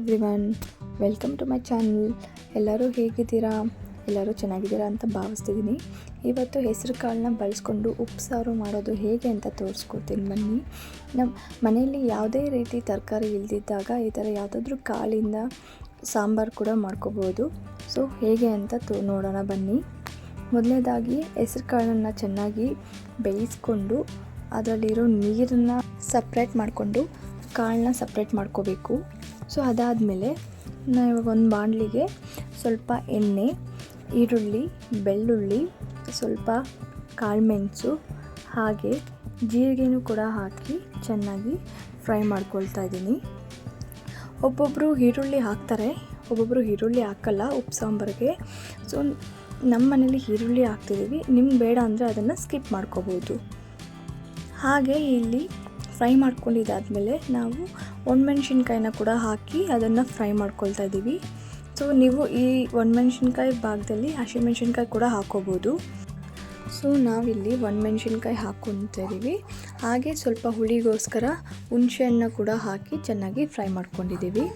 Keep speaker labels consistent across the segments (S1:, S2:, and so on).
S1: Everyone, welcome to my channel. ಎಲ್ಲರೂ ಹೇಗಿದ್ದೀರಾ? ಎಲ್ಲರೂ ಚೆನ್ನಾಗಿದ್ದೀರಾ ಅಂತ ಭಾವಿಸ್ತಿದ್ದೀನಿ. ಇವತ್ತು ಹೆಸರು ಕಾಳನ್ನ ಬಳಸ್ಕೊಂಡು ಉಪ್ಪು ಮಾಡೋದು ಹೇಗೆ ಅಂತ ತೋರಿಸ್ಕೊಡ್ತೀನಿ ಬನ್ನಿ. ನಮ್ಮ ಮನೆಯಲ್ಲಿ ಯಾವುದೇ ರೀತಿ ತರಕಾರಿ ಇಲ್ದಿದ್ದಾಗ ಈ ಥರ ಯಾವುದಾದ್ರೂ ಕಾಳಿಂದ ಸಾಂಬಾರು ಕೂಡ ಮಾಡ್ಕೋಬೋದು. ಸೊ, ಹೇಗೆ ಅಂತ ತೋ, ನೋಡೋಣ ಬನ್ನಿ. ಮೊದಲನೇದಾಗಿ ಹೆಸರು ಕಾಳನ್ನು ಚೆನ್ನಾಗಿ ಬೇಯಿಸ್ಕೊಂಡು ಅದರಲ್ಲಿರೋ ನೀರನ್ನು ಸಪ್ರೇಟ್ ಮಾಡಿಕೊಂಡು ಕಾಳನ್ನ ಸಪ್ರೇಟ್ ಮಾಡ್ಕೋಬೇಕು. ಸೊ ಅದಾದಮೇಲೆ ನಾನು ಇವಾಗ ಒಂದು ಬಾಣಲಿಗೆ ಸ್ವಲ್ಪ ಎಣ್ಣೆ, ಈರುಳ್ಳಿ, ಬೆಳ್ಳುಳ್ಳಿ, ಸ್ವಲ್ಪ ಕಾಳುಮೆಣಸು ಹಾಗೆ ಜೀರಿಗೆನೂ ಕೂಡ ಹಾಕಿ ಚೆನ್ನಾಗಿ ಫ್ರೈ ಮಾಡ್ಕೊಳ್ತಾ ಇದ್ದೀನಿ. ಒಬ್ಬೊಬ್ಬರು ಈರುಳ್ಳಿ ಹಾಕ್ತಾರೆ ಒಬ್ಬೊಬ್ಬರು ಈರುಳ್ಳಿ ಹಾಕಲ್ಲ ಉಪ್ಪು ಸಾಂಬಾರಿಗೆ. ಸೊ ನಮ್ಮ ಮನೇಲಿ ಈರುಳ್ಳಿ ಹಾಕ್ತಿದ್ದೀವಿ, ನಿಮ್ಗೆ ಬೇಡ ಅಂದರೆ ಅದನ್ನು ಸ್ಕಿಪ್ ಮಾಡ್ಕೋಬೋದು. ಹಾಗೆ ಇಲ್ಲಿ ಫ್ರೈ ಮಾಡ್ಕೊಂಡಿದ್ದಾದಮೇಲೆ ನಾವು ಒಣಮೆಣ್ಸಿನ್ಕಾಯಿನ ಕೂಡ ಹಾಕಿ ಅದನ್ನು ಫ್ರೈ ಮಾಡ್ಕೊಳ್ತಾ ಇದ್ದೀವಿ. ಸೊ, ನೀವು ಈ ಒಣಮೆಣ್ಸಿನ್ಕಾಯಿ ಭಾಗದಲ್ಲಿ ಹಸಿಮೆಣ್ಸಿನ್ಕಾಯಿ ಕೂಡ ಹಾಕೋಬೋದು. ಸೊ, ನಾವಿಲ್ಲಿ ಒಣಮೆಣ್ಸಿನ್ಕಾಯಿ ಹಾಕ್ಕೊತಾ ಇದ್ದೀವಿ. ಹಾಗೆ ಸ್ವಲ್ಪ ಹುಳಿಗೋಸ್ಕರ ಹುಣಸೆಹಣ್ಣು ಕೂಡ ಹಾಕಿ ಚೆನ್ನಾಗಿ ಫ್ರೈ ಮಾಡ್ಕೊಂಡಿದ್ದೀವಿ.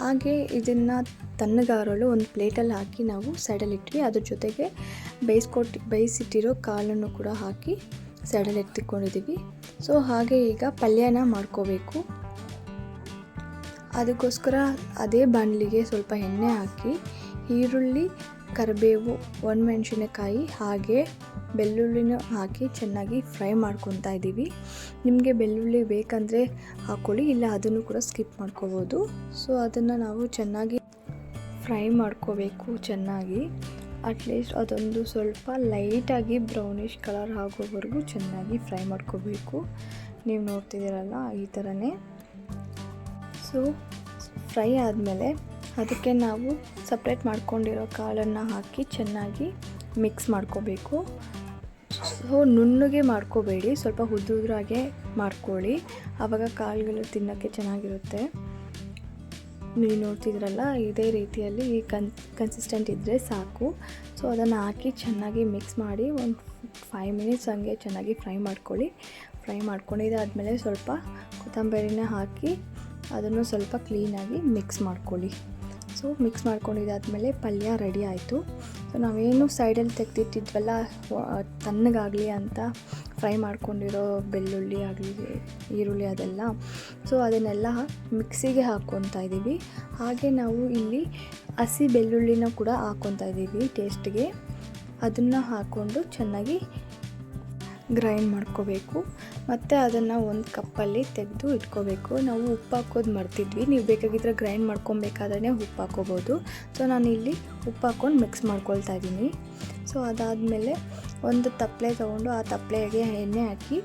S1: ಹಾಗೆ ಇದನ್ನು ತಣ್ಣಗಾರಲು ಒಂದು ಪ್ಲೇಟಲ್ಲಿ ಹಾಕಿ ನಾವು ಸೈಡಲ್ಲಿ ಇಟ್ವಿ ಅದ್ರ ಜೊತೆಗೆ ಬೇಯಿಸ್ಕೊಟ್ಟು, ಬೇಯಿಸಿಟ್ಟಿರೋ ಕಾಳನ್ನು ಕೂಡ ಹಾಕಿ ಸೈಡಲ್ಲಿ ಎತ್ತಿಕೊಂಡಿದ್ದೀವಿ. ಸೊ ಹಾಗೆ ಈಗ ಪಲ್ಯನ ಮಾಡ್ಕೋಬೇಕು. ಅದಕ್ಕೋಸ್ಕರ ಅದೇ ಬಾಣಲಿಗೆ ಸ್ವಲ್ಪ ಎಣ್ಣೆ ಹಾಕಿ, ಈರುಳ್ಳಿ, ಕರಿಬೇವು, ಒಣಮೆಣ್ಸಿನಕಾಯಿ ಹಾಗೆ ಬೆಳ್ಳುಳ್ಳಿನ ಹಾಕಿ ಚೆನ್ನಾಗಿ ಫ್ರೈ ಮಾಡ್ಕೊತಾ ಇದ್ದೀವಿ. ನಿಮಗೆ ಬೆಳ್ಳುಳ್ಳಿ ಬೇಕಂದರೆ ಹಾಕ್ಕೊಳ್ಳಿ ಇಲ್ಲ ಅದನ್ನು ಕೂಡ ಸ್ಕಿಪ್ ಮಾಡ್ಕೋಬೋದು. ಸೊ ಅದನ್ನು ನಾವು ಚೆನ್ನಾಗಿ ಫ್ರೈ ಮಾಡ್ಕೋಬೇಕು ಚೆನ್ನಾಗಿ. ಅಟ್ಲೀಸ್ಟ್ ಅದೊಂದು ಸ್ವಲ್ಪ ಲೈಟಾಗಿ ಬ್ರೌನಿಷ್ ಕಲರ್ ಆಗೋವರೆಗೂ ಚೆನ್ನಾಗಿ ಫ್ರೈ ಮಾಡ್ಕೋಬೇಕು. ನೀವು ನೋಡ್ತಿದ್ದೀರಲ್ಲ ಈ ಥರನೇ ಸೊ ಫ್ರೈ ಆದಮೇಲೆ ಅದಕ್ಕೆ ನಾವು ಸಪ್ರೇಟ್ ಮಾಡ್ಕೊಂಡಿರೋ ಕಾಳನ್ನು ಹಾಕಿ ಚೆನ್ನಾಗಿ ಮಿಕ್ಸ್ ಮಾಡ್ಕೋಬೇಕು. ಸೊ ನುಣ್ಣಗೆ ಮಾಡ್ಕೋಬೇಡಿ. ಸ್ವಲ್ಪ ಉದ್ದುದ್ರಾಗೆ ಮಾಡ್ಕೊಳ್ಳಿ. ಆವಾಗ ಕಾಳುಗಳು ತಿನ್ನೋಕ್ಕೆ ಚೆನ್ನಾಗಿರುತ್ತೆ. ನೀವು ನೋಡ್ತಿದ್ರಲ್ಲ, ಇದೇ ರೀತಿಯಲ್ಲಿ ಕನ್ ಕನ್ಸಿಸ್ಟೆಂಟ್ ಇದ್ದರೆ ಸಾಕು. ಸೊ ಅದನ್ನು ಹಾಕಿ ಚೆನ್ನಾಗಿ ಮಿಕ್ಸ್ ಮಾಡಿ ಒಂದು ಫೈವ್ ಮಿನಿಟ್ಸ್ ಹಂಗೆ ಚೆನ್ನಾಗಿ ಫ್ರೈ ಮಾಡ್ಕೊಳ್ಳಿ. ಫ್ರೈ ಮಾಡ್ಕೊಂಡಿದ್ದಾದಮೇಲೆ ಸ್ವಲ್ಪ ಕೊತ್ತಂಬರಿನ ಹಾಕಿ ಅದನ್ನು ಸ್ವಲ್ಪ ಕ್ಲೀನಾಗಿ ಮಿಕ್ಸ್ ಮಾಡ್ಕೊಳ್ಳಿ. ಸೊ ಮಿಕ್ಸ್ ಮಾಡ್ಕೊಂಡಿದ್ದಾದಮೇಲೆ ಪಲ್ಯ ರೆಡಿ ಆಯಿತು. ಸೊ ನಾವೇನು ಸೈಡಲ್ಲಿ ತೆಗೆದಿಟ್ಟಿದ್ವಲ್ಲ ತಣ್ಣಗಾಗಲಿ ಅಂತ ಫ್ರೈ ಮಾಡ್ಕೊಂಡಿರೋ ಬೆಳ್ಳುಳ್ಳಿ ಆಗಲಿ, ಈರುಳ್ಳಿ ಅದೆಲ್ಲ. ಸೊ ಅದನ್ನೆಲ್ಲ ಮಿಕ್ಸಿಗೆ ಹಾಕ್ಕೊತಾ ಇದ್ದೀವಿ. ಹಾಗೆ ನಾವು ಇಲ್ಲಿ ಹಸಿ ಬೆಳ್ಳುಳ್ಳಿನ ಕೂಡ ಹಾಕ್ಕೊತಾ ಇದ್ದೀವಿ ಟೇಸ್ಟ್ಗೆ. ಅದನ್ನು ಹಾಕ್ಕೊಂಡು ಚೆನ್ನಾಗಿ ಗ್ರೈಂಡ್ ಮಾಡ್ಕೋಬೇಕು. ಮತ್ತು ಅದನ್ನು ಒಂದು ಕಪ್ಪಲ್ಲಿ ತೆಗೆದು ಇಟ್ಕೋಬೇಕು. ನಾವು ಉಪ್ಪು ಹಾಕೋದು ಮರ್ತಿದ್ವಿ. ನೀವು ಬೇಕಾಗಿದ್ದರೆ ಗ್ರೈಂಡ್ ಮಾಡ್ಕೊಬೇಕಾದ್ರೆ ಉಪ್ಪು ಹಾಕೋಬೋದು. ಸೊ ನಾನು ಇಲ್ಲಿ ಉಪ್ಪು ಹಾಕ್ಕೊಂಡು ಮಿಕ್ಸ್ ಮಾಡ್ಕೊಳ್ತಾ ಇದ್ದೀನಿ. ಸೊ ಅದಾದಮೇಲೆ ಒಂದು ತಪ್ಪಲೆ ತೊಗೊಂಡು ಆ ತಪ್ಪಲೆಗೆ ಎಣ್ಣೆ ಹಾಕಿ,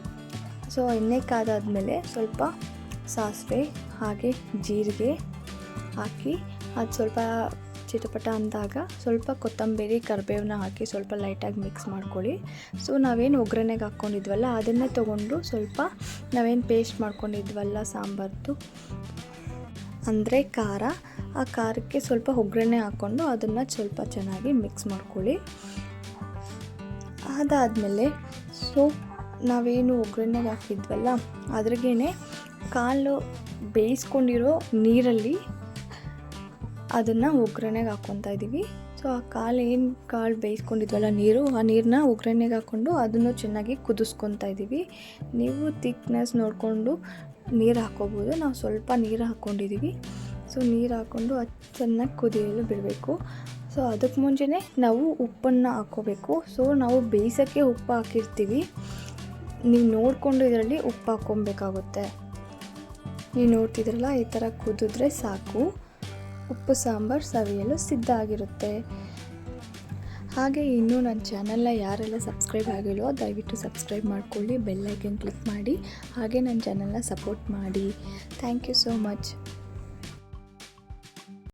S1: ಸೊ ಎಣ್ಣೆ ಕಾದಾದಮೇಲೆ ಸ್ವಲ್ಪ ಸಾಸಿವೆ ಹಾಗೆ ಜೀರಿಗೆ ಹಾಕಿ, ಅದು ಸ್ವಲ್ಪ ಚಿಟಪಟ ಅಂದಾಗ ಸ್ವಲ್ಪ ಕೊತ್ತಂಬರಿ ಕರಿಬೇವನ್ನ ಹಾಕಿ ಸ್ವಲ್ಪ ಲೈಟಾಗಿ ಮಿಕ್ಸ್ ಮಾಡ್ಕೊಳ್ಳಿ. ಸೊ ನಾವೇನು ಒಗ್ಗರಣೆಗೆ ಹಾಕ್ಕೊಂಡಿದ್ವಲ್ಲ, ಅದನ್ನೇ ತೊಗೊಂಡು ಸ್ವಲ್ಪ ನಾವೇನು ಪೇಸ್ಟ್ ಮಾಡ್ಕೊಂಡಿದ್ವಲ್ಲ, ಸಾಂಬಾರ್ದು, ಅಂದರೆ ಖಾರ, ಆ ಖಾರಕ್ಕೆ ಸ್ವಲ್ಪ ಒಗ್ಗರಣೆ ಹಾಕ್ಕೊಂಡು ಅದನ್ನು ಸ್ವಲ್ಪ ಚೆನ್ನಾಗಿ ಮಿಕ್ಸ್ ಮಾಡ್ಕೊಳ್ಳಿ. ಅದಾದಮೇಲೆ ಸೊ ನಾವೇನು ಒಗ್ಗರಣೆಗೆ ಹಾಕಿದ್ವಲ್ಲ, ಅದ್ರಾಗೇನೆ ಕಾಲು ಬೇಯಿಸ್ಕೊಂಡಿರೋ ನೀರಲ್ಲಿ ಅದನ್ನು ಒಗ್ಗರಣೆಗೆ ಹಾಕ್ಕೊತಾ ಇದ್ದೀವಿ. ಸೊ, ಆ ಕಾಲು ಏನು ಕಾಳು ಬೇಯಿಸ್ಕೊಂಡಿದ್ವಲ್ಲ ನೀರು, ಆ ನೀರನ್ನ ಒಗ್ಗರಣೆಗೆ ಹಾಕ್ಕೊಂಡು ಅದನ್ನು ಚೆನ್ನಾಗಿ ಕುದಿಸ್ಕೊತಾ ಇದ್ದೀವಿ. ನೀವು ತಿಕ್ನೆಸ್ ನೋಡಿಕೊಂಡು ನೀರು ಹಾಕ್ಕೋಬೋದು ನಾವು ಸ್ವಲ್ಪ ನೀರು ಹಾಕ್ಕೊಂಡಿದ್ದೀವಿ ಸೊ, ನೀರು ಹಾಕ್ಕೊಂಡು ಅದು ಚೆನ್ನಾಗಿ ಕುದಿಯಲು ಬಿಡಬೇಕು. ಸೊ ಅದಕ್ಕೆ ಮುಂಚೆನೇ ನಾವು ಉಪ್ಪನ್ನು ಹಾಕ್ಕೋಬೇಕು. ಸೊ ನಾವು ಬೇಯಿಸೋಕ್ಕೆ ಉಪ್ಪು ಹಾಕಿರ್ತೀವಿ. ನೀವು ನೋಡಿಕೊಂಡು ಇದರಲ್ಲಿ ಉಪ್ಪು ಹಾಕ್ಕೊಬೇಕಾಗುತ್ತೆ. ನೀವು ನೋಡ್ತಿದ್ರಲ್ಲ ಈ ಥರ ಕುದಿದ್ರೆ ಸಾಕು. ಉಪ್ಪು, ಸಾಂಬಾರು ಸವಿಯಲು ಸಿದ್ಧ ಆಗಿರುತ್ತೆ. ಹಾಗೆ ಇನ್ನೂ ನನ್ನ ಚಾನಲ್ನ ಯಾರೆಲ್ಲ ಸಬ್ಸ್ಕ್ರೈಬ್ ಆಗಿಲ್ಲೋ ದಯವಿಟ್ಟು ಸಬ್ಸ್ಕ್ರೈಬ್ ಮಾಡ್ಕೊಳ್ಳಿ. ಬೆಲ್ಲೈಕನ್ ಕ್ಲಿಕ್ ಮಾಡಿ. ಹಾಗೆ ನನ್ನ ಚಾನಲ್ನ ಸಪೋರ್ಟ್ ಮಾಡಿ. Thank you so much.